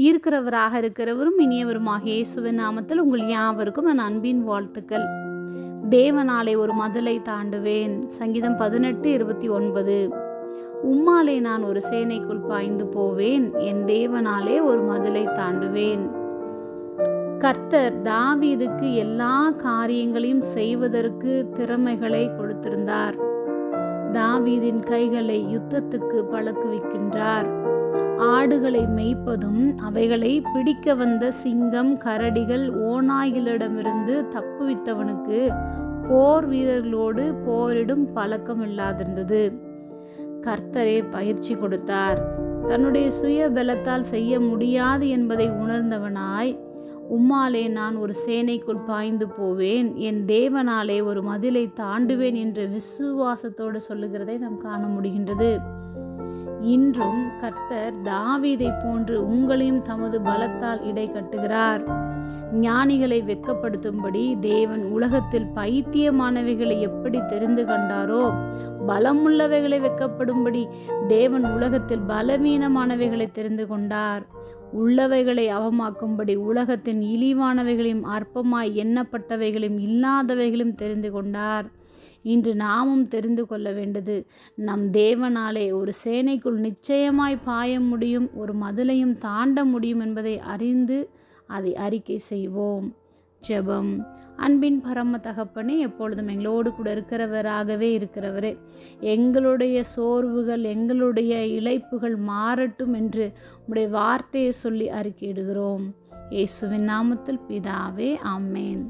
ஈர்க்கிறவராக இருக்கிறவரும் இனியவருமாக இயேசுவின் நாமத்தில் உங்கள் யாவருக்கும் என் அன்பின் வாழ்த்துக்கள். தேவனாலே ஒரு மதலை தாண்டுவேன். சங்கீதம் பதினெட்டு இருபத்தி ஒன்பது. உம்மாலே நான் ஒரு சேனைக்குள் பாய்ந்து போவேன். என் தேவனாலே ஒரு மதிலை தாண்டுவேன். கர்த்தர் தாவீதுக்கு எல்லா காரியங்களையும் செய்வதற்கு திறமைகளை கொடுத்திருந்தார். தாவீதின் கைகளை யுத்தத்துக்கு பழக்குவிக்கின்றார். ஆடுகளை மேய்ப்பதும் அவைகளை பிடிக்க வந்த சிங்கம் கரடிகள் ஓநாய்களிடமிருந்து தப்புவித்தவனுக்கு போர் வீரர்களோடு போரிடும் பழக்கம் இல்லாதிருந்தது. கர்த்தரே பயிற்சி கொடுத்தார். தன்னுடைய சுய பலத்தால் செய்ய முடியாது என்பதை உணர்ந்தவனாய் உம்மாலே நான் ஒரு சேனைக்குள் பாய்ந்து போவேன். என் தேவனாலே ஒரு மதிலை தாண்டுவேன் என்று விசுவாசத்தோடு சொல்லுகிறதை நாம் காண முடிகின்றது. இன்றும் கர்த்தர் தாவீதை போன்று உங்களையும் தமது பலத்தால் இடை கட்டுகிறார். ஞானிகளை வெட்கப்படுத்தும்படி தேவன் உலகத்தில் பைத்தியமானவைகளை எப்படி தெரிந்து கண்டாரோ பலமுள்ளவைகளை வெட்கப்படும்படி தேவன் உலகத்தில் பலவீனமானவைகளை தெரிந்து கொண்டார். உள்ளவைகளை அவமாக்கும்படி உலகத்தின் இழிவானவைகளையும் அற்பமாய் எண்ணப்பட்டவைகளையும் இல்லாதவைகளையும் தெரிந்து கொண்டார். இன்று நாமும் தெரிந்து கொள்ள வேண்டது. நம் தேவனாலே ஒரு சேனைக்குள் நிச்சயமாய் பாய முடியும் ஒரு மதிலையும் தாண்ட முடியும் என்பதை அறிந்து அதை அறிக்கை செய்வோம். ஜெபம். அன்பின் பரம தகப்பனே எப்பொழுதும் எங்களோடு கூட இருக்கிறவராகவே இருக்கிறவரே எங்களுடைய சோர்வுகள் எங்களுடைய இழைப்புகள் மாறட்டும் என்று உடைய வார்த்தையை சொல்லி அறிக்கையிடுகிறோம். இயேசுவின் நாமத்தில் பிதாவே ஆமேன்.